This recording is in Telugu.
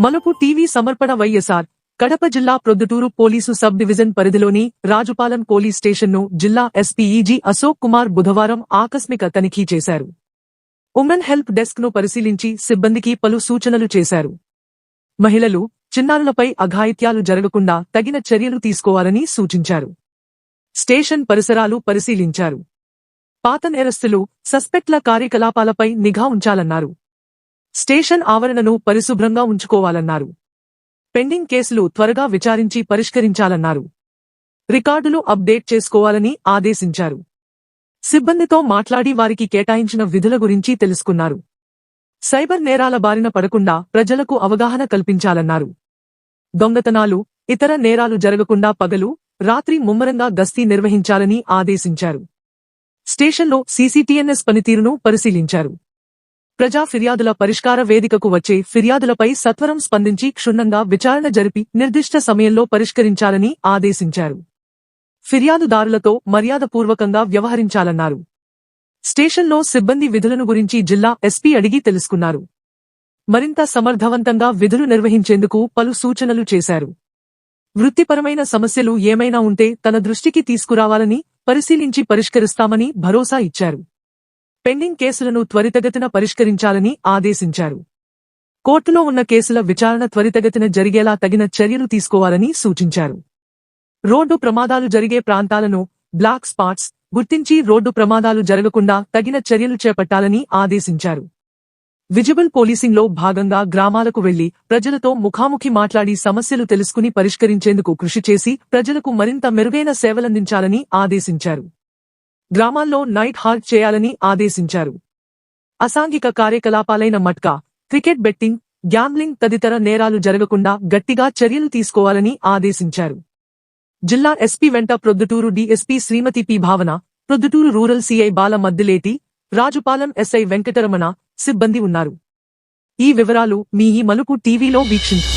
మలుపు టీవీ సమర్పణ వైఎస్ఆర్. కడప జిల్లా ప్రొద్దుటూరు పోలీసు సబ్ డివిజన్ పరిధిలోని రాజుపాలెం పోలీస్ స్టేషన్ను జిల్లా ఎస్పీఈజీ అశోక్ కుమార్ బుధవారం ఆకస్మిక తనిఖీ చేశారు. ఉమెన్ హెల్ప్ డెస్క్ను పరిశీలించి సిబ్బందికి పలు సూచనలు చేశారు. మహిళలు చిన్నారులపై అఘాయిత్యాలు జరగకుండా తగిన చర్యలు తీసుకోవాలని సూచించారు. స్టేషన్ పరిసరాలు పరిశీలించారు. పాత నేరస్తులు సస్పెక్ట్ల కార్యకలాపాలపై నిఘా ఉంచాలన్నారు. స్టేషన్ ఆవరణను పరిశుభ్రంగా ఉంచుకోవాలన్నారు. పెండింగ్ కేసులు త్వరగా విచారించి పరిష్కరించాలన్నారు. రికార్డులు అప్డేట్ చేసుకోవాలని ఆదేశించారు. సిబ్బందితో మాట్లాడి వారికి కేటాయించిన విధుల గురించి తెలుసుకున్నారు. సైబర్ నేరాల బారిన పడకుండా ప్రజలకు అవగాహన కల్పించాలన్నారు. దొంగతనాలు ఇతర నేరాలు జరగకుండా పగలు రాత్రి ముమ్మరంగా గస్తీ నిర్వహించాలని ఆదేశించారు. స్టేషన్లో సీసీటీఎన్ఎస్ పనితీరును పరిశీలించారు. ప్రజా ఫిర్యాదుల పరిష్కార వేదికకు వచ్చే ఫిర్యాదులపై సత్వరం స్పందించి క్షుణ్ణంగా విచారణ జరిపి నిర్దిష్ట సమయంలో పరిష్కరించాలని ఆదేశించారు. ఫిర్యాదుదారులతో మర్యాదపూర్వకంగా వ్యవహరించాలన్నారు. స్టేషన్లో సిబ్బంది విధులను గురించి జిల్లా ఎస్పీ అడిగి తెలుసుకున్నారు. మరింత సమర్థవంతంగా విధులు నిర్వహించేందుకు పలు సూచనలు చేశారు. వృత్తిపరమైన సమస్యలు ఏమైనా ఉంటే తన దృష్టికి తీసుకురావాలని పరిశీలించి పరిష్కరిస్తామని భరోసా ఇచ్చారు. పెండింగ్ కేసులను త్వరితగతిన పరిష్కరించాలని ఆదేశించారు. కోర్టులో ఉన్న కేసుల విచారణ త్వరితగతిన జరిగేలా తగిన చర్యలు తీసుకోవాలని సూచించారు. రోడ్డు ప్రమాదాలు జరిగే ప్రాంతాలను బ్లాక్ స్పాట్స్ గుర్తించి రోడ్డు ప్రమాదాలు జరగకుండా తగిన చర్యలు చేపట్టాలని ఆదేశించారు. విజిబుల్ పోలీసింగ్లో భాగంగా గ్రామాలకు వెళ్ళి ప్రజలతో ముఖాముఖి మాట్లాడి సమస్యలు తెలుసుకుని పరిష్కరించేందుకు కృషి చేసి ప్రజలకు మరింత మెరుగైన సేవలందించాలని ఆదేశించారు. గ్రామాల్లో నైట్ హాల్ట్ చేయాలని ఆదేశించారు. అసాంఘిక కార్యకలాపాలైన మట్కా క్రికెట్ బెట్టింగ్ గ్యాంబ్లింగ్ తదితర నేరాలు జరగకుండా గట్టిగా చర్యలు తీసుకోవాలని ఆదేశించారు. జిల్లా ఎస్పీ వెంట ప్రొద్దుటూరు డీఎస్పీ శ్రీమతి P Bhavana Proddatur rural CI Bala Maddileti Rajupalem SI Venkataramana సిబ్బంది ఉన్నారు. ఈ వివరాలు మీ ఈ మలుపు టీవీలో వీక్షించు.